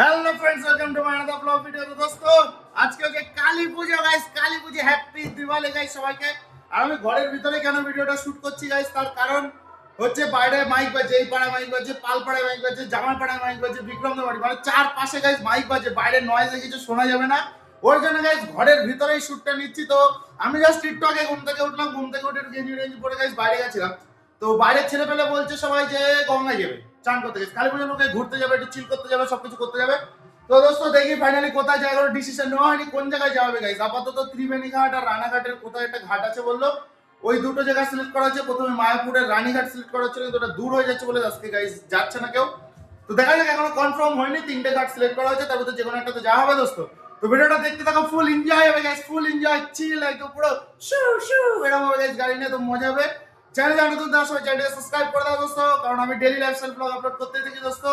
Hello friends welcome to my another blog video আজকে হচ্ছে কালী পুজো guys Kali পুজো happy Diwali guys সবাইকে। আর আমি ঘরের ভিতরে কেন ভিডিওটা শুট করছি গাইস তার কারণ হচ্ছে বাইরে মাইক বাজে এই পাড়ায় মাইক বাজে পাল পাড়ায় মাইক বাজে জামাল পাড়ায় মাইক বাজে বিক্রমদের বাড়ি মানে চার পাশে গাইস মাইক বাজে বাইরে নয়েজে কিছু শোনা যাবে না। ওর জন্য গাইস ঘরের ভিতরেই শুটটা নিচ্ছি। তো আমি জাস্ট টিকটকে ঘুম থেকে উঠলাম, ঘুম থেকে উঠে গেঞ্জি টেঞ্জি পরে গাইস বাইরে গেছিলাম। তো বাইরের ছেলে পেলে বলছে সবাই যে গঙ্গায় যাবে, চান করতে গেছে। কালী পুজোর লোকে ঘুরতে যাবে, একটু চিল করতে যাবে, সবকিছু করতে যাবে। তো দোস্ত, দেখি ফাইনালি কোথায় জায়গা ডিসিশন নেওয়া হয়নি, কোন জায়গায় যাবে গাইস আপাতত ত্রিবেণী ঘাট আর রানাঘাটের কোথায় একটা ঘাট আছে বলল। ওই দুটো জায়গা সিলেক্ট করা হচ্ছে প্রথমে মায়াপুরের রানীঘাট সিলেক্ট করা হচ্ছিল কিন্তু ওটা দূর হয়ে যাচ্ছে বলে আজকে গাইস যাচ্ছে না কেউ। তো দেখা যাক, এখনও কনফার্ম হয়নি, তিনটে ঘাট সিলেক্ট করা হয়েছে তার মধ্যে যে কোনো একটা তো যাওয়া হবে দোস্ত। তো ভিডিওটা দেখতে থাকো ফুল এনজয় হবে গাইস ফুল এনজয় চিল একদম পুরো শু শু এরকম হবে গাইস গাড়ি নিয়ে তো মজা হবে। চ্যানেল জানো তো দাস চ্যানেলটা সাবস্ক্রাইব করে দাও দোস্ত। কারণ আমি ডেইলি লাইফস্টাইল ব্লগ আপলোড করতে থাকি দোস্ত।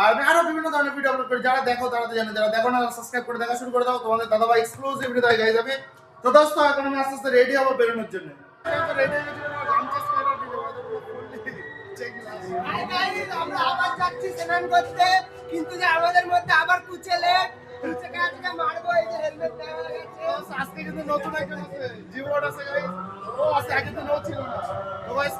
আর আমি আরও বিভিন্ন ধরনের ভিডিও আপলোড করি। যারা দেখো তারা তো জানো। যারা দেখো না সাবস্ক্রাইব করে দেখা শুরু করে দাও। তোমাদের দাদা ভাই এক্সক্লুসিভ ভিডিও দেখা যাবে তো দোস্ত এখন আমি আস্তে আস্তে রেডি হব বেরোনোর জন্য। রেডি হয়ে গেছি আমার আবার যাচ্ছি স্নান করতে কিন্তু যে আমাদের মধ্যে আবার কুচেলে কুচেকে আজকে মারবো এই যে হেলমেট আজকে কিন্তু নতুন একজন আছে। ও আছে আগে তো ছিল না।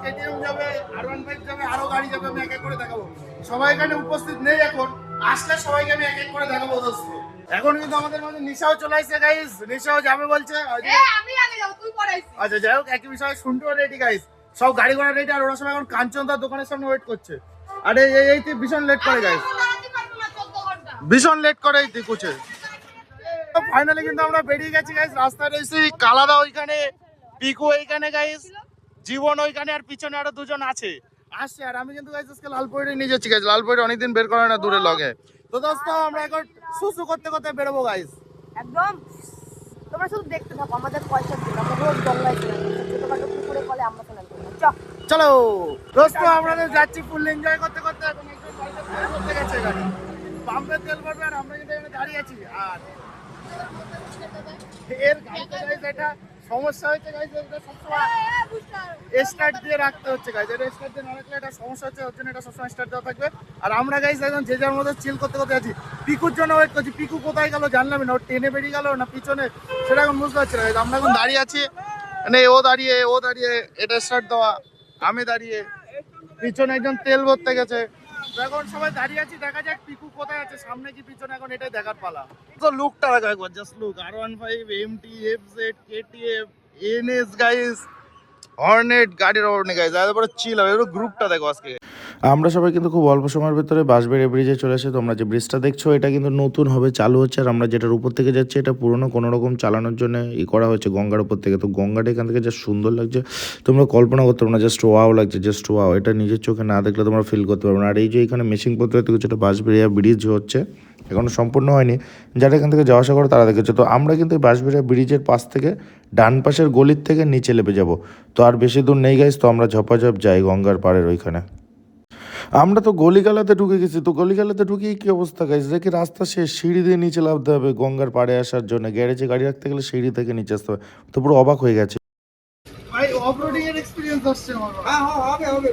কেটিএম যাবে আর ওয়ান ফাইভ যাবে আরও গাড়ি যাবে আমি এক এক করে দেখাবো। সবাই এখানে উপস্থিত নেই এখন আসলে সবাইকে আমি এক এক করে দেখাবো দোস্ত। এখন কিন্তু আমাদের নিশাও চলে আসছে গাইস নিশাও যাবে বলছে। আচ্ছা যাই হোক একই বিষয় শুনতেও রেডি গাইস সব গাড়ি ঘোড়া রেডি আর ওরা সব এখন কাঞ্চনদার দোকানের সামনে ওয়েট করছে। আরে এই এই ভীষণ লেট করে গাইস আমি দাঁড়াতে পারব না 14 ঘণ্টা। ভীষণ লেট করে এই ফাইনালি কিন্তু আমরা বেরিয়ে গেছি গাইস রাস্তায় রয়েছি কালাদা ওইখানে পিকু ওইখানে গাইস জীবন ওইখানে আর পিছনে আরও দুজন আছে। আসছে আর আমি কিন্তু আজকে লালপয়রে নিয়ে যাচ্ছি গাইস লালপয়রে অনেকদিন বের করে না দূরে লগে। তো দোস্ত আমরা এখন সুসু করতে করতে বেরোবো গাইস একদম। তোমরা শুধু দেখতে থাকো আমাদের পয়সা দিন আমরা রোজ গঙ্গায় স্নান করি ছোটখাটো পুকুরে কলে আমরা চলো দোস্ত যাচ্ছি ফুল এনজয় করতে করতে এখন একজন বাড়িতে গেছে গাড়ি পাম্পে তেল ভরবে আর আমরা কিন্তু এখানে দাঁড়িয়ে আছি। আর এর এটা সমস্যা হয়েছে গাইস এটা সবসময় স্টার্ট দিয়ে রাখতে হচ্ছে গাইস এটা স্টার্ট দিয়ে না রাখলে এটা সমস্যা হচ্ছে ওর জন্য এটা সবসময় স্টার্ট দেওয়া থাকবে। আর আমরা গাইস একদম যে যার মধ্যে চিল করতে করতে আছি পিকুর জন্য ওয়েট করছি পিকু কোথায় গেল জানলাম না ও টেনে বেরিয়ে গেল না পিছনে? সেটা এখন বুঝতে পারছি না। আমরা এখন দাঁড়িয়ে আছি মানে ও দাঁড়িয়ে ও দাঁড়িয়ে এটা স্টার্ট দেওয়া আমি দাঁড়িয়ে পিছনে একজন তেল ভরতে গেছে। তো এখন সবাই দাঁড়িয়ে আছি, দেখা যাক পিকু কোথায় আছে। সামনে কি, পিছনে এখন এটাই দেখার পালা। তো লুকটা দেখো একবার just look R one five M T F Z KTF NS guys Hornet গাড়ির হর্নে গাইস তারপরে চিল হবে গ্রুপটা দেখো আজকে। আমরা সবাই কিন্তু খুব অল্প সময়ের ভিতরে বাঁশবেড়ে ব্রিজে চলে এসে তোমরা যে ব্রিজটা দেখছ, এটা কিন্তু নতুন হবে, চালু হচ্ছে, আর আমরা যেটার উপর থেকে যাচ্ছি, এটা পুরনো কোনো রকম চালানোর জন্য ই করা হয়েছে গঙ্গার উপর থেকে। তো গঙ্গাটা এখান থেকে যা সুন্দর লাগছে। তোমরা কল্পনা করতে পারো না জাস্ট ওয়াও লাগছে জাস্ট ওয়াও এটা নিজের চোখে না দেখলে তোমরা ফিল করতে পারবে না। আর এই যে এখানে পত্র থেকে যেটা বাঁশবেড়িয়া ব্রিজ হচ্ছে, এখনও সম্পূর্ণ হয়নি। যারা এখান থেকে যাওয়া আসা করে, তারা দেখেছে। তো আমরা কিন্তু এই বাঁশবেড়িয়া ব্রিজের পাশ থেকে ডান পাশের গলির থেকে নিচে লেপে যাব। তো আর বেশি দূর নেই গাইস তো আমরা ঝপাঝপ যাই গঙ্গার পাড়ের ওইখানে। আমরা তো গলিগালাতে ঢুকে গেছি তো গলিগালাতে ঢুকে কি অবস্থা গাইছে দেখি রাস্তা শেষ সিঁড়ি দিয়ে নিচে নামতে হবে গঙ্গার পাড়ে আসার জন্য। গ্যারেজে গাড়ি রাখতে গেলে সিঁড়ি থেকে নিচে আসতে হবে। তো পুরো অবাক হয়ে গেছে। ভাই অফরোডিং এর এক্সপেরিয়েন্স আসছে আমার। হ্যাঁ হ্যাঁ হবে হবে।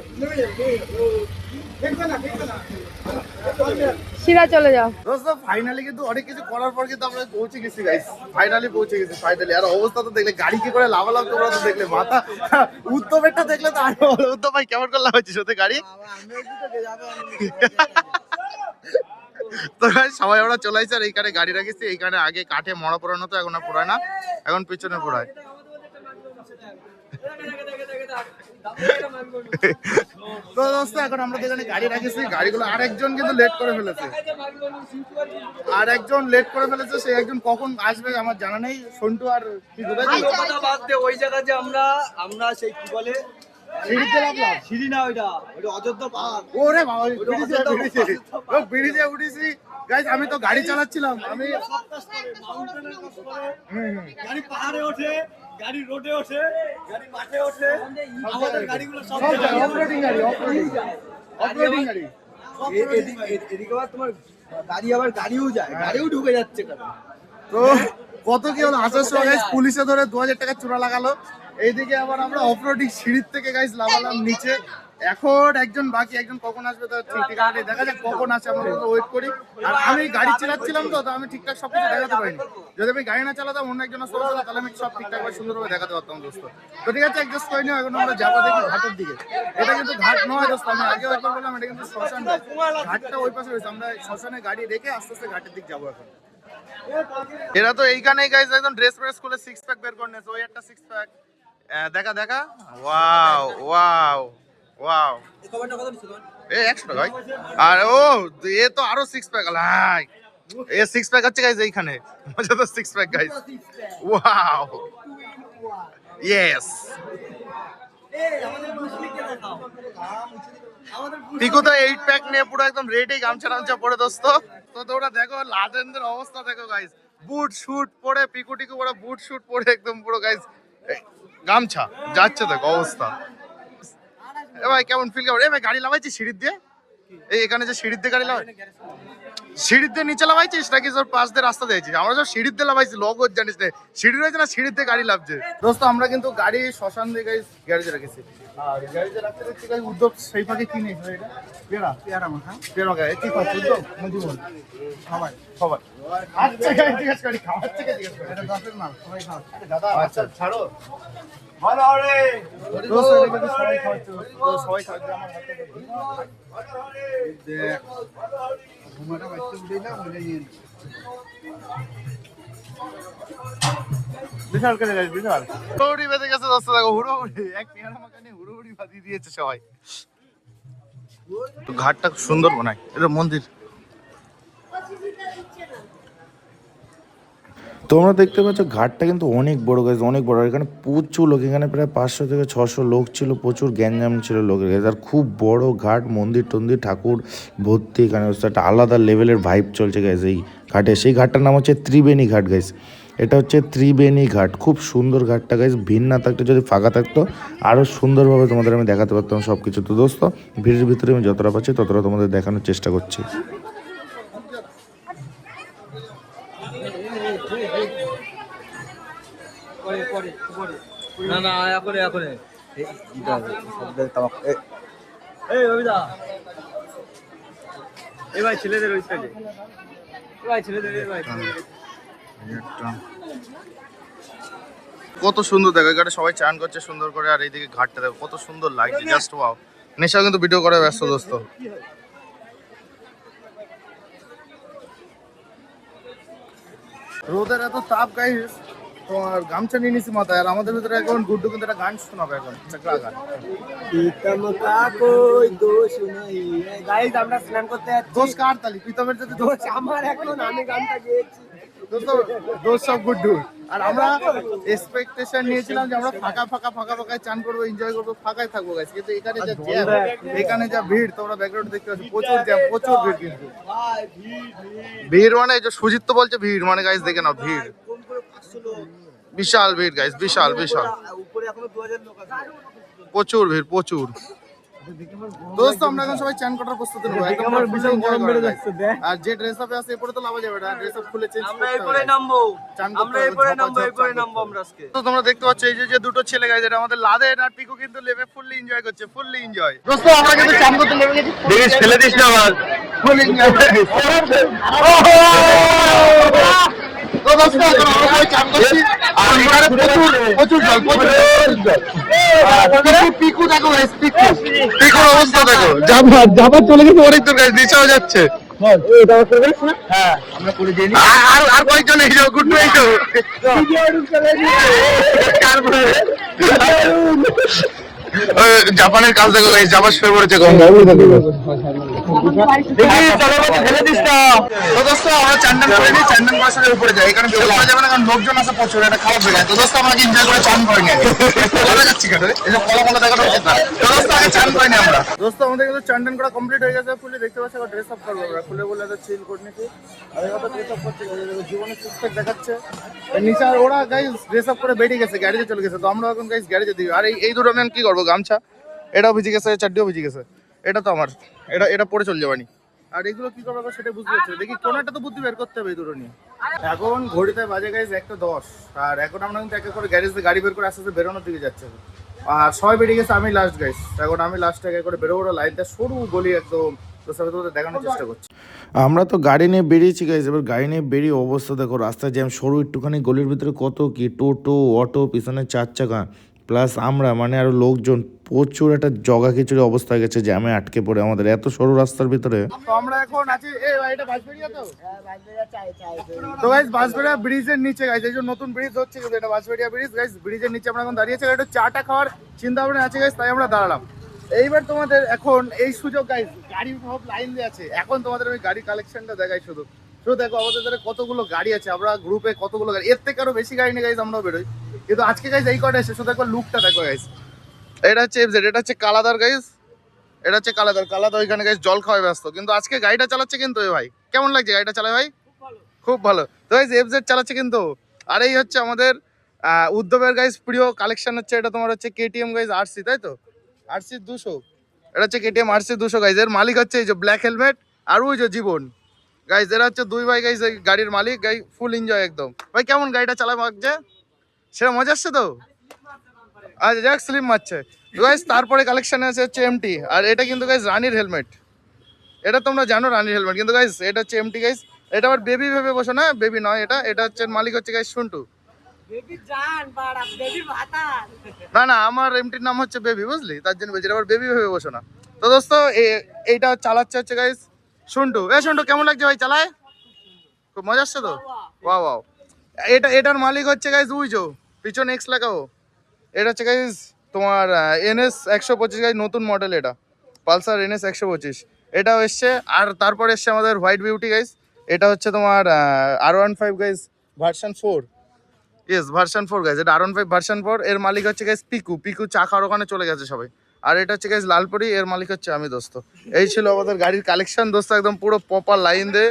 শিরা চলে যাও। দোস্ত ফাইনালি কিন্তু অনেক কিছু করার পর কিন্তু আমরা পৌঁছে গেছি গাইস ফাইনালি পৌঁছে গেছি ফাইনালি আর অবস্থা তো দেখলে, গাড়ি কি করে লাভালাভ তোমরা তো দেখলে, মাথা উত্তমেরটা দেখলে তো আরও উত্তম ভাই, কেমন করে লাভ হচ্ছে সাথে গাড়ি? তো সবাই আমরা চলে আসছি, আর এইখানে গাড়ি রাখিছি, এইখানে আগে কাঠে মরা পড়ানো তো, এখন আর পড়ায় না, এখন পিছনে পড়ায়। তো দোস্ত এখন আমরা যেখানে গাড়ি রাখিছি। গাড়িগুলো আরেকজন কিন্তু লেট করে ফেলেছে। আর একজন লেট করে ফেলেছে সেই একজন কখন আসবে আমার জানা নেই। সন্টু আর কি কোথায় বাদ দে ওই জায়গা যে আমরা আমরা সেই কি বলে? সিঁড়িতে নামলাম সিঁড়ি না ওইটা ওইটা অযোধ্যা পাহাড়। ওরে বাবা ব্রিজে উঠেছি। গাইস আমি তো গাড়ি চালাচ্ছিলাম। আমি। গাড়ি পাহাড়ে ওঠে। গাড়ি রোডে ওঠে গাড়ি মাঠে ওঠে। আমাদের গাড়িগুলো সব অফরোডিং গাড়ি অফরোডিং অফরোডিং গাড়ি এদিকে আবার তোমার গাড়ি আবার গাড়িও যায় গাড়িও ঢুকে যাচ্ছে তো কত কি হলো? আসার সময় গাইস পুলিশে ধরে দু হাজার টাকা চোরা লাগালো। এইদিকে আবার আমরা অফরোডিং সিঁড়ির থেকে গাইস লাগালাম নিচে। এখন একজন বাকি একজন কখন আসবে তার ঠিক ঠিকানা নেই। দেখা যাক, কখন আসে আমরা ওয়েট করি। আর আমি গাড়ি চালাচ্ছিলাম তো আমি ঠিকঠাক সব কিছু দেখাতে পারিনি। যদি আমি গাড়ি না চালাতাম, অন্য একজন আসতে তাহলে আমি সব ঠিকঠাক ভাবে সুন্দরভাবে দেখাতে পারতাম দোস্ত। তো ঠিক আছে অ্যাডজাস্ট করে নিও, এখন আমরা যাব দেখি ঘাটের দিকে। এটা কিন্তু ঘাট নয় দোস্ত, আমি আগে একবার বললাম, এটা কিন্তু শ্মশান। ঘাটটা ওই পাশে রয়েছে, আমরা শ্মশানে গাড়ি রেখে আস্তে আস্তে ঘাটের দিক যাব এখন। এরা তো এইখানেই গাইজ একদম ড্রেস ফ্রেস খুলে সিক্স প্যাক বের করে নিয়েছে, ওই একটা সিক্স প্যাক দেখা দেখা। ওয়াও ওয়াও ওয়াও এ একশো টাকা ভাই। আর ও এ তো আরও সিক্স প্যাক হাই এ সিক্স প্যাক হচ্ছে গাইজ এইখানে। মজা তো six pack guys wow yes Piku তো এইট প্যাক নিয়ে পুরো একদম রেডি গামছা টামছা পরে দোস্ত। তো তোমরা দেখো লাদেনদের অবস্থা দেখো গাইজ বুট শুট পরে পিকু টিকু পরে বুট শুট পরে একদম পুরো গাইজ গামছা যাচ্ছে দেখো অবস্থা। এ কেমন ফিল কেমন? এ ভাই, গাড়ি লাগাইছি সিঁড়ির দিয়ে। এই এখানে যে সিঁড়ির দিয়ে গাড়ি লাগাই দিয়ে নিচে লাগাইছিস নাকি তোর পাশ দিয়ে রাস্তা দিয়েছিস আমরা সব সিঁড়িতে দিয়ে লাগাইছি লগজ জানিস না। সিঁড়ি রয়েছে না দিয়ে গাড়ি লাভছে দোস্ত আমরা কিন্তু গাড়ি শ্মশান দিয়ে গাড়ি গ্যারেজে রেখেছি। আর গ্যারেজে রাখতে দেখছি গাড়ি উদ্যোগ সেই ফাঁকে কি নেই এটা? পেয়ারা। পেয়ারা মাখা। পেয়ারা মাখা কি খাচ্ছে উদ্যোগ? মধুবন সবাই সবাই আচ্ছা গাড়ি জিজ্ঞেস করি খাওয়াচ্ছে কে জিজ্ঞেস করি। এটা দশের মাল সবাই খাওয়াচ্ছে দাদা আচ্ছা ছাড়ো। ভালো রে সবাই খাওয়াচ্ছে সবাই খাওয়াচ্ছে আমার দেখ ঘুমাটা বাচ্চা উঠে না মজা নিয়ে বিশাল করে গেছে বিশাল। হুড়ি বেঁধে গেছে দোস্ত দেখো হুড়ুড়ি এক পেয়ারা মাখানে হুড়ুড়ি বাঁধিয়ে দিয়েছে সবাই। ঘাটটা খুব সুন্দর বানায় এটা মন্দির। তোমরা দেখতে পাচ্ছ ঘাটটা কিন্তু অনেক বড় গাছ অনেক বড়। এখানে প্রচুর লোক, এখানে প্রায় পাঁচশো থেকে ছশো লোক ছিল, প্রচুর গ্যাঞ্জাম ছিল লোকের কাছে আর খুব বড় ঘাট, মন্দির টন্দির, ঠাকুর ভর্তি এখানে একটা আলাদা লেভেলের ভাইব চলছে গাইজ এই ঘাটে। সেই ঘাটটার নাম হচ্ছে ত্রিবেণী ঘাট গাইজ এটা হচ্ছে ত্রিবেণী ঘাট। খুব সুন্দর ঘাটটা গাইজ ভিড় না থাকতে, যদি ফাঁকা থাকতো আরও সুন্দরভাবে তোমাদের আমি দেখাতে পারতাম সব কিছু তো দোস্ত, ভিড়ের ভিতরে আমি যতটা পাচ্ছি ততটা তোমাদের দেখানোর চেষ্টা করছি। না না এখন এখন এই রবিদা। এই ভাই ছেলেদের ওই সাইডে ভাই ছেলেদের ভাই। কত সুন্দর দেখো এখানে সবাই চান করছে সুন্দর করে আর এইদিকে ঘাটটা দেখো কত সুন্দর লাগছে জাস্ট ওয়াও নেশা কিন্তু ভিডিও করে ব্যস্ত দোস্ত। রোদের এত তাপ গাইস তোমার গামছা নিয়ে নিছি মাথায় আর আমাদের ভিতরে এখন গুড্ডু কিন্তু একটা গান শোনাবে এখন চাকরা গান। প্রীতম কা কোই দোষ নাই। গাইস আমরা স্নান করতে যাচ্ছি। দোষ কার তালি? প্রীতমের যদি দোষ আমার এখন আমি গানটা গেয়েছি। দোষ সব গুড্ডু। আর আমরা এক্সপেকটেশন নিয়েছিলাম যে আমরা ফাঁকা ফাঁকা ফাঁকা ফাঁকায় চান করব এনজয় করব ফাঁকায় থাকব কিন্তু এখানে যা জ্যাম এখানে যা ভিড় তোমরা ব্যাকগ্রাউন্ড দেখতে পাচ্ছ প্রচুর জ্যাম প্রচুর ভিড় কিন্তু। ভিড় মানে এই যে সুজিত তো বলছে ভিড় মানে গাইস দেখে নাও ভিড়। বিশাল ভিড় গাইস বিশাল বিশাল। উপরে এখনও 2000 লোক আছে প্রচুর ভিড় প্রচুর। দোস্ত আমরা এখন সবাই চান করার প্রস্তুতি নেব। একদম আমার বিশাল গরম বেড়ে যাচ্ছে আর যে ড্রেস আপে আছে এরপরে তো লাভা যাবে না ড্রেস আপ খুলে চেঞ্জ আমরা এরপরে নামবো। আমরা এরপরে নামবো এরপরে নামবো আমরা আজকে। তো তোমরা দেখতে পাচ্ছ এই যে যে দুটো ছেলে গাইজ এটা আমাদের আর পিকু কিন্তু ফুললি এনজয় করছে ফুললি এনজয় দোস্ত আমরা কিন্তু চান করতে লেবে গেছি দেখিস ফেলে দিস না আবার ফুল এনজয় যাবার চলে গেছে অনেক দূর নিচেও যাচ্ছে হ্যাঁ আর আর কয়েকজন এই যাও গুড জাপানের কাজ দেখো জাপান পড়েছে করে এই কমপ্লিট হয়ে গেছে। পাচ্ছি বলে জীবনে দেখাচ্ছে। নিচে ওরা গাইস ড্রেস আপ করে বেরিয়ে গেছে গ্যারেজে চলে গেছে। তো আমরা এখন গাইস গ্যারেজে দিই। আর এই দুটো আমি কি করব? গামছা এটাও ভিজে গেছে চারটিও ভিজে গেছে। এটা তো আমার এটা এটা পরে চলে যাবানি আর এগুলো কি করব সেটা বুঝতে পারছি দেখি কোনো একটা তো বুদ্ধি বের করতে হবে এই দুটো নিয়ে। এখন ঘড়িতে বাজে গাইজ একটা দশ আর এখন আমরা কিন্তু এক এক করে গ্যারেজ গাড়ি বের করে আস্তে আস্তে বেরোনোর দিকে যাচ্ছে। আর সবাই বেরিয়ে গেছে আমি লাস্ট গাইস এখন আমি লাস্ট আগে করে বেরোবো লাইনটা সরু গলি একদম দেখানোর চেষ্টা করছি। আমরা তো গাড়ি নিয়ে বেরিয়েছি গাইজ এবার গাড়ি নিয়ে বেরিয়ে অবস্থা দেখো রাস্তায় জ্যাম সরু একটুখানি গলির ভিতরে কত কি টোটো অটো পিছনে চার চাকা। প্লাস আমরা মানে আরও লোকজন প্রচুর একটা জগা খিচুড়ি অবস্থা গেছে জ্যামে আটকে পড়ে আমাদের এত সরু রাস্তার ভিতরে। আমরা এখন আছি তো? গাইস বাঁশবেড়িয়া ব্রিজের নিচে গাইস এই যে নতুন ব্রিজ হচ্ছে কিন্তু এটা বাঁশবেড়িয়া ব্রিজ। গাইস ব্রিজের নিচে আমরা এখন দাঁড়িয়েছি একটু চাটা খাওয়ার চিন্তা ভাবনা আছে গাইস তাই আমরা দাঁড়ালাম। এইবার তোমাদের এখন এই সুযোগ গাইস গাড়ি সব লাইন দিয়ে আছে। এখন তোমাদের আমি গাড়ি কালেকশনটা দেখাই শুধু। শুধু দেখো, আমাদের কতগুলো গাড়ি আছে, আমরা গ্রুপে কতগুলো গাড়ি এর থেকে আরও বেশি গাড়ি নিয়ে গাইস আমরাও বেরোই। কিন্তু আজকে গাইস এই কটা এসে শুধু একবার লুকটা দেখো গাইস এটা হচ্ছে এফজেড এটা হচ্ছে কালাদার গাইস এটা হচ্ছে কালাদার। কালাদা ওইখানে গাইস জল খাওয়ায় ব্যস্ত। কিন্তু আজকে গাড়িটা চালাচ্ছে কিন্তু এ ভাই। কেমন লাগছে গাড়িটা চালায় ভাই? খুব ভালো। তো গাইস এফজেড চালাচ্ছে কিন্তু। আর এই হচ্ছে আমাদের আহ, উদ্যোগের গাইস প্রিয় কালেকশন হচ্ছে এটা তোমার হচ্ছে কেটিএম গাইস আরসি তাই তো? আরসি দুশো। এটা হচ্ছে কেটিএম আরসি দুশো গাইজ এর মালিক হচ্ছে এই যে ব্ল্যাক হেলমেট আর ওই যে জীবন গাইস এরা হচ্ছে দুই ভাই গাইস এই গাড়ির মালিক। গাই ফুল এনজয় একদম। ভাই কেমন গাড়িটা চালায় লাগছে সেটা মজা আসছে তো? আচ্ছা যাক স্লিম মারছে। গাইস তারপরে কালেকশনে আছে হচ্ছে এমটি আর এটা কিন্তু গাইস রানির হেলমেট এটা তোমরা জানো রানির হেলমেট কিন্তু গাইস এটা হচ্ছে এমটি গাইস এটা আবার বেবি ভেবে বসো না বেবি নয় এটা এটা হচ্ছে মালিক হচ্ছে গাইস শুনটু। না না আমার এমটির নাম হচ্ছে বেবি বুঝলি? তার জন্য বলছি আবার বেবি ভেবে বসো না। তো দোস্ত এইটা চালাচ্ছে হচ্ছে গাইস শুন্টু। এ শুন্টু কেমন লাগছে ভাই চালায়? খুব মজা আসছে তো? ওয়া ওয়াও এটা এটার মালিক হচ্ছে গাইস উইজো। পিছনে এক্স লাগাও। এটা হচ্ছে গাইস তোমার এনএস একশো পঁচিশ গাইজ নতুন মডেল এটা। পালসার এনএস একশো পঁচিশ। এটাও এসছে। আর তারপরে এসছে আমাদের হোয়াইট বিউটি গাইস এটা হচ্ছে তোমার R one five guys version four yes version four guys এটা R one five version four এর মালিক হচ্ছে গাইস পিকু। পিকু চা খাওয়ার ওখানে চলে গেছে সবাই। আর এটা হচ্ছে গাইজ লালপুরি, এর মালিক হচ্ছে আমি দোস্ত। এই ছিল আমাদের গাড়ির কালেকশন দোস্ত, একদম পুরো প্রপার লাইন দিয়ে।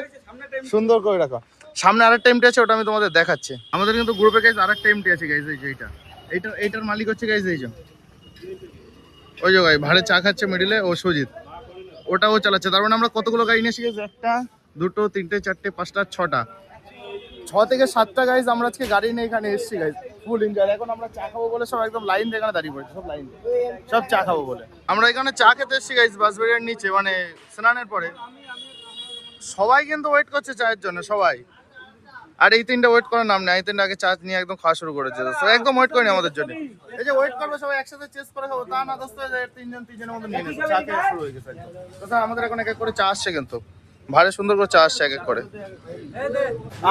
সুন্দর করে রাখা। সামনে আরেকটা এমটি আছে, ওটা আমি তোমাদের দেখাচ্ছি। আমাদের কিন্তু গ্রুপে গাইস আরেকটা এমটি আছে গাইজ এই যে এইটা। এইটা, এইটার মালিক হচ্ছে গাইস এই যে। ওই যে গাই ভাড়ে চা খাচ্ছে মিডিলে ও সুজিত। ওটাও চালাচ্ছে। তার মানে আমরা কতগুলো গাড়ি নিয়ে এসে একটা, দুটো, তিনটে, চারটে, পাঁচটা, ছটা। ছ থেকে সাতটা গাইজ আমরা আজকে গাড়ি নিয়ে এখানে এসেছি গাইজ ফুল এনজয় এখন আমরা চা খাব বলে সব একদম লাইন এখানে দাঁড়িয়ে পড়েছে, সব লাইন সব চা খাব বলে। আমরা এখানে চা খেতে এসেছি গাইজ বাসবেরিয়ার নিচে মানে স্নানের পরে। সবাই কিন্তু ওয়েট করছে চায়ের জন্য, সবাই। আর এই তিনটা ওয়েট করার নাম নেই এই তিনটা আগে চা নিয়ে একদম খাওয়া শুরু করেছে তো একদম ওয়েট করেনি আমাদের জন্য। এই যে ওয়েট করবে সবাই একসাথে চেস করে খাব তা না দোস্ত তিনজন তিনজনের মতো নিয়ে নিচ্ছে চা খেয়ে শুরু হয়ে গেছে একদম। তো আমাদের এখন এক এক করে চা আসছে কিন্তু। ভালো সুন্দর করে চা আসছে এক এক করে।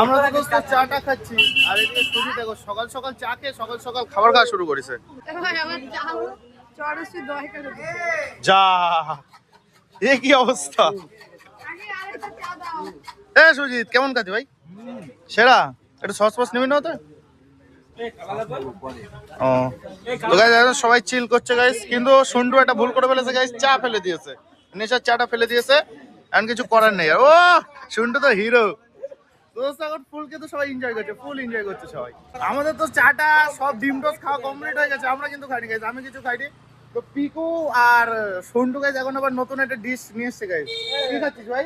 আমরা তো দোস্ত চাটা খাচ্ছি। আর এদিকে সুজি দেখো সকাল সকাল চা খেয়ে সকাল সকাল খাবার খাওয়া শুরু করেছে। যা এ কি অবস্থা? এ সুজিত কেমন কাছে ভাই? সেরা? একটু সস ফস নেবেন না তো ও। তো সবাই চিল করছে গাইস কিন্তু সুন্ডু একটা ভুল করে ফেলেছে গাইস চা ফেলে দিয়েছে। নেশার চাটা ফেলে দিয়েছে, এখন কিছু করার নেই। ও সুন্ডু তো হিরো ফুলকে তো সবাই এনজয় করছে ফুল এনজয় করছে সবাই। আমাদের তো চাটা, সব ডিম টোস খাওয়া কমপ্লিট হয়ে গেছে, আমরা কিন্তু খাইনি গাইস আমি কিছু খাইনি। তো পিকু আর সন্টু গাইস এখন আবার নতুন একটা ডিশ নিয়ে এসছে গাইস কি খাচ্ছিস ভাই?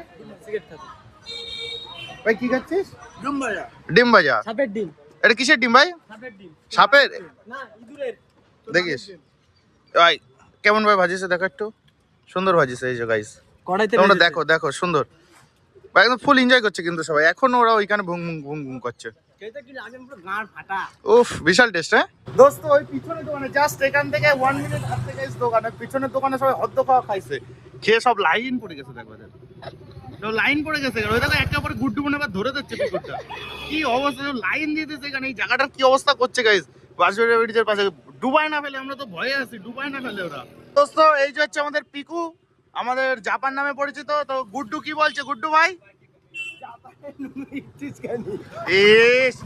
ভাই কি খাচ্ছিস? ডিম ভাজা। ডিম ভাজা? সাপের ডিম। এটা কিসের ডিম ভাই? সাপের ডিম। সাপের? না ইঁদুরের। দেখিস। ভাই কেমন ভাই ভাজিছে দেখো একটু। সুন্দর ভাজিছে এই যে গাইস কড়াইতে তোমরা দেখো দেখো সুন্দর। ভাই একদম ফুল এনজয় করছে কিন্তু সবাই। এখনও ওরা ওইখানে ভুং ভুং ভুং ভুং করছে। খেতে কি লাগে পুরো গাঁড় ফাটা। উফ বিশাল টেস্ট হ্যাঁ? দোস্ত ওই পিছনের দোকানে জাস্ট এখান থেকে ওয়ান মিনিট হাঁটতে গেছে দোকানে। পিছনের দোকানে সবাই হদ্দ খাওয়া খাইছে। খেয়ে সব লাইন পড়ে গেছে দেখো। লাইন পড়ে গেছে ওই দেখো একটা পরে গুড্ডু মনে আবার ধরে দিচ্ছে কুকুরটা কি অবস্থা লাইন দিচ্ছে এখানে। এই জায়গাটার কি অবস্থা করছে গাইস বাসুরিয়া ব্রিজের পাশে। ডুবাই না ফেলে আমরা তো ভয়ে আছি ডুবাই না ফেলে ওরা। দোস্ত এই যে হচ্ছে আমাদের পিকু আমাদের জাপান নামে পরিচিত তো গুড্ডু কি বলছে? গুড্ডু ভাই? ইস।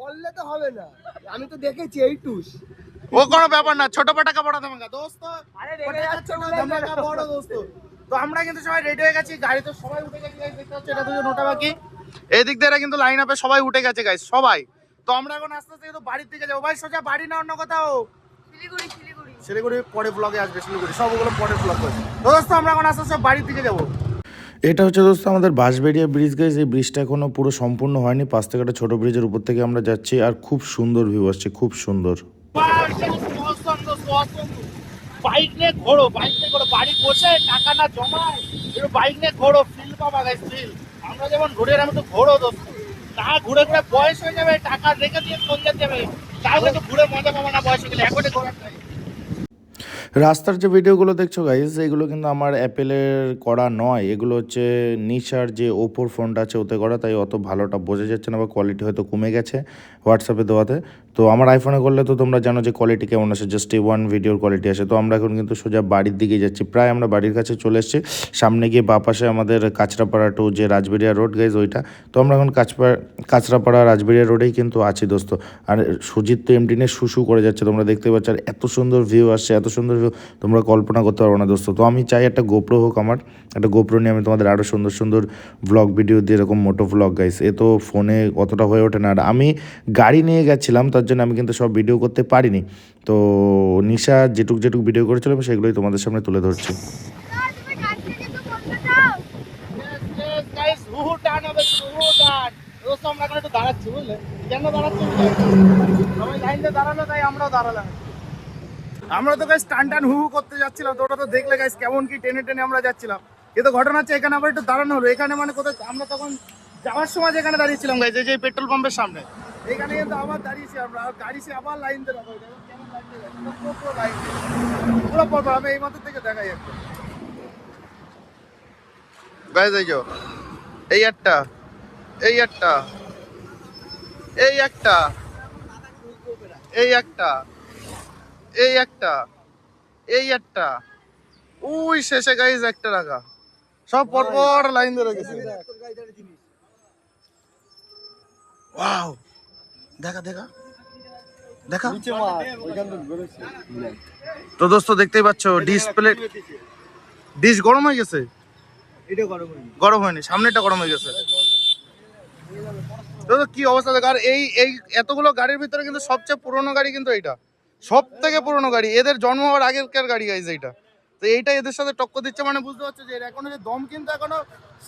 বললে তো হবে না। আমি তো দেখেছি এই টুস। ও কোনো ব্যাপার না ছোট পাটাকা বড় ধামাকা। দোস্ত বড় দোস্ত। তো আমরা কিন্তু সবাই রেডি হয়ে গেছি গাড়ি তো সবাই উঠে গেছে দেখতে হচ্ছে এটা দুজন ওটা বাকি। এদিক দিয়ে এরা কিন্তু লাইন আপে সবাই উঠে গেছে গাইস সবাই। তো আমরা এখন আস্তে আস্তে কিন্তু বাড়ির দিকে যাব। ভাই সোজা বাড়ি না অন্য কোথাও? শিলিগুড়ি শিলিগুড়ি। শিলিগুড়ি পরে ব্লগে আসবে শিলিগুড়ি। সবগুলো পরে ব্লগ করবে। দোস্ত আমরা এখন আস্তে আস্তে বাড়ির দিকে যাব। এটা হচ্ছে দোস্ত আমাদের বাঁশবেড়িয়া ব্রিজ গাইজ এই ব্রিজটা এখনও পুরো সম্পূর্ণ হয়নি। পাঁচ থেকে একটা ছোটো ব্রিজের উপর থেকে আমরা যাচ্ছি আর খুব সুন্দর ভিউ আসছে খুব সুন্দর। বাইক নিয়ে ঘোরো, বাইক নিয়ে ঘোরো। বাড়ি বসে টাকা না জমায় বাইক নিয়ে ঘোরো ফিল পাবা গাইস ফিল আমরা যেমন ঘুরে এরকম একটু ঘোরো দোস্ত। না ঘুরে ঘুরে বয়স হয়ে যাবে, টাকা রেখে দিয়ে চলে যেতে তাও কিন্তু ঘুরে মজা পাবো না, বয়স হয়ে গেলে। এখনই ঘোরার রাস্তার যে ভিডিওগুলো দেখছ গাইজ এগুলো কিন্তু আমার অ্যাপেলের করা নয়। এগুলো হচ্ছে নিশার যে ওপোর ফোনটা আছে, ওতে করা। তাই অত ভালোটা বোঝা যাচ্ছে না বা কোয়ালিটি হয়তো কমে গেছে হোয়াটসঅ্যাপে দেওয়াতে। তো আমার আইফোনে করলে তো তোমরা জানো যে কোয়ালিটি কেমন আসে জাস্ট এই ওয়ান ভিডিওর কোয়ালিটি আসে। তো আমরা এখন কিন্তু সোজা বাড়ির দিকে যাচ্ছি। প্রায় আমরা বাড়ির কাছে চলে এসেছি। সামনে গিয়ে বা পাশে আমাদের কাঁচরাপাড়া টু যে রাজবেরিয়া রোড গাইজ ওইটা। তো আমরা এখন কাঁচপাড়া কাঁচরাপাড়া, রাজবেরিয়া রোডেই কিন্তু আছি, দোস্ত। আর সুজিত তো এমটি নিয়ে শুশু করে যাচ্ছে, তোমরা দেখতে পাচ্ছ। আর এত সুন্দর ভিউ আসছে, এত সুন্দর ভিউ তোমরা কল্পনা করতে পারব না, দোস্ত। তো আমি চাই একটা গোপ্রো হোক আমার, একটা গোপ্রো নিয়ে আমি তোমাদের আরও সুন্দর সুন্দর ব্লগ ভিডিও দিয়ে এরকম মোটো ব্লগ গাইস এ তো ফোনে অতটা হয়ে ওঠে না। আর আমি গাড়ি নিয়ে গেছিলাম তার জন্য আমি কিন্তু সব ভিডিও করতে পারিনি। তো নিশা যেটুক যেটুক ভিডিও করেছিলাম সেগুলোই তোমাদের সামনে তুলে ধরছি। দাঁড়াচ্ছি বুঝলে? কেন দাঁড়াচ্ছি? সবাই লাইনে দাঁড়াল তাই আমরাও দাঁড়ালাম। আমরা তো গাইস টান টান হু করতে যাচ্ছিলাম তো ওটা তো দেখলে গাইস কেমন কি টেনে টেনে আমরা যাচ্ছিলাম। কিন্তু ঘটনা হচ্ছে এখানে আবার একটু দাঁড়ানো হলো। এখানে মানে কোথায় আমরা তখন যাওয়ার সময় যেখানে দাঁড়িয়েছিলাম এই যে পেট্রোল পাম্পের সামনে। এখানে কিন্তু আবার দাঁড়িয়েছি আমরা আর গাড়ি সে আবার লাইন লাইন পুরো লাইন পুরো পরপর আমি এই মাত্র থেকে দেখাই একটু। গাইস এই এই একটা এই একটা এই একটা এই একটা এই একটা এই একটা। ওই শেষে গাইজ একটা রাখা। সব পরপর লাইন ধরে গেছে। ওয়াও দেখা দেখা। দেখা। তো দোস্ত দেখতেই পাচ্ছ ডিসপ্লে ডিশ গরম হয়ে গেছে? গরম হয়নি। সামনেটা গরম হয়ে গেছে। তো কি অবস্থা? দেখ আর এই এই এতগুলো গাড়ির ভিতরে কিন্তু সবচেয়ে পুরনো গাড়ি কিন্তু এইটা। সব থেকে পুরনো গাড়ি। এদের জন্ম হওয়ার আগেরকার গাড়ি গাইজ এইটা। তো এইটা এদের সাথে টক্কর দিচ্ছে মানে বুঝতে পারছ যে এখনও যে দম কিন্তু এখনও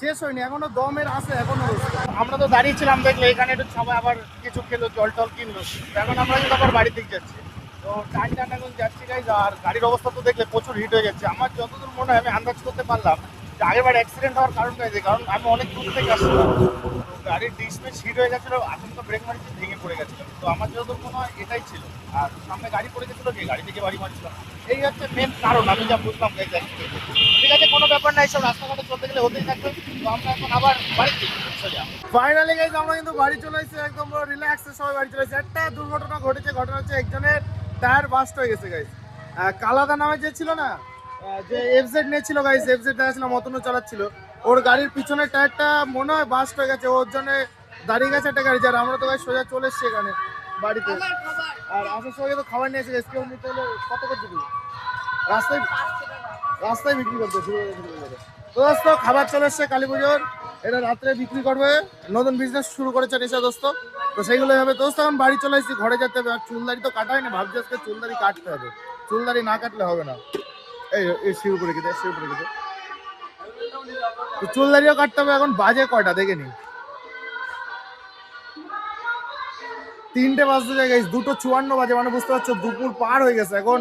শেষ হয়নি, এখনও দমের আছে, এখনও আমরা তো দাঁড়িয়েছিলাম, দেখলে এখানে একটু সবাই আবার কিছু খেলো, জল টল কিনলো। এখন আমরা কিন্তু আবার বাড়ির দিকে যাচ্ছি। তো টান টান এখন যাচ্ছি আর গাড়ির অবস্থা তো দেখলে প্রচুর হিট হয়ে যাচ্ছে আমার যতদূর মনে হয় আমি আন্দাজ করতে পারলাম আগেরবার অ্যাক্সিডেন্ট হওয়ার কারণ গাইছে কারণ আমি অনেক দূর থেকে আসছিলাম। গাড়ির ডিসপ্লে হিট হয়ে গেছিল এখন তো ব্রেক মারছি, ভেঙে পড়ে গেছিল। তো আমার যতদূর মনে হয় এটাই ছিল। আর সামনে গাড়ি পড়ে গেছিল যে গাড়ি থেকে বাড়ি মারছিলাম। এই হচ্ছে মেন কারণ, আমি যা বুঝলাম ঠিক আছে, কোনো ব্যাপার নাই সব রাস্তাঘাটে চলতে গেলে হতেই থাকবে। তো আমরা এখন আবার বাড়িতে ফাইনালি গাইজ আমরা কিন্তু বাড়ি চলে এসেছি, একদম রিল্যাক্সে সবাই বাড়ি চলে এসেছি। একটা দুর্ঘটনা ঘটেছে, ঘটনা হচ্ছে একজনের টায়ার বাস্ট হয়ে গেছে গাইজ কালাদা নামে যে ছিল না যে এফজেড নিয়েছিল গাইজ এফজেড দেখা মতনও চালাচ্ছিল। ওর গাড়ির পিছনের টায়ারটা মনে হয় বাস্ট হয়ে গেছে ওর জন্য দাঁড়িয়ে গেছে একটা গাড়ি যার আমরা তো গাইজ সোজা চলে এসেছি এখানে বাড়িতে। আর আসার সময় তো খাবার নিয়ে এসে গেছে কেউ নিতে হলে কত করে দিবি রাস্তায় রাস্তায় বিক্রি করতে শুরু করে তো দোস্ত খাবার চলে এসছে কালী পুজোর। এটা রাত্রে বিক্রি করবে নতুন বিজনেস শুরু করেছে নিশা দোস্ত। তো সেইগুলোই হবে। দোস্ত এখন বাড়ি চলে এসেছি ঘরে যেতে হবে আর চুলদারি তো কাটাই না ভাবছি আজকে চুলদারি কাটতে হবে। চুলদারি না কাটলে হবে না। তো চুলদারিও কাটতে হবে, এখন বাজে কয়টা, দেখে নি তিনটে বাজতে যায় দুটো চুয়ান্ন বাজে মানে বুঝতে পারছ, দুপুর পার হয়ে গেছে। এখন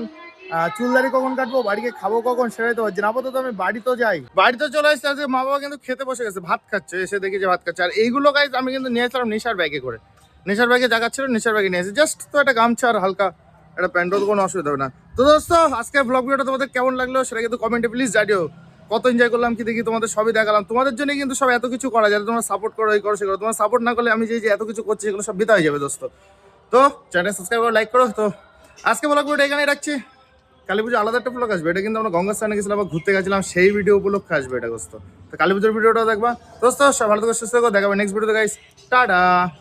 চুলদারি কখন কাটবো, বাড়িকে খাব কখন, সেটাই তো হচ্ছে না। আপাতত আমি বাড়ি তো যাই। বাড়িতে চলে আসছে, আজকে মা বাবা কিন্তু খেতে বসে গেছে, ভাত খাচ্ছে, এসে দেখি যে ভাত খাচ্ছে। আর এইগুলো গাইজ আমি কিন্তু নিয়েছিলাম নেশার ব্যাগে করে। নেশার ব্যাগে জায়গা ছিল, নেশার ব্যাগে নিয়েছি জাস্ট তো একটা গামছা আর হালকা একটা প্যান্টও কোনো অসুবিধা হবে না। তো দোস্ত আজকে ব্লগ ভিডিওটা তোমাদের কেমন লাগল সেটা কিন্তু কমেন্টে প্লিজ জানিও। কত এনজয় করলাম, কি দেখি তোমাদের সবই দেখালাম। তোমাদের জন্য কিন্তু সব এত কিছু করা যাতে তোমরা সাপোর্ট করো, এই করো সে করো। তোমার সাপোর্ট না করলে আমি যে এত কিছু করছি, সেগুলো সব বিতা হয়ে যাবে দোস্ত। তো চ্যানেল সাবস্ক্রাইব করো লাইক করো। তো আজকে ব্লগ ভিডিও এখানেই রাখছি। কালী পুজো আলাদা একটা ব্লগ আসবে, এটা কিন্তু আমরা গঙ্গা স্থানে গেছিলাম আবার ঘুরতে গেছিলাম, সেই ভিডিও উপলক্ষে আসবে এটা দোস্ত। তো কালী পুজোর ভিডিওটা দেখবা। দোস্ত সব ভালো থেকে, সুস্থ থাকো দেখাবে নেক্সট ভিডিওতে গাইস টাটা!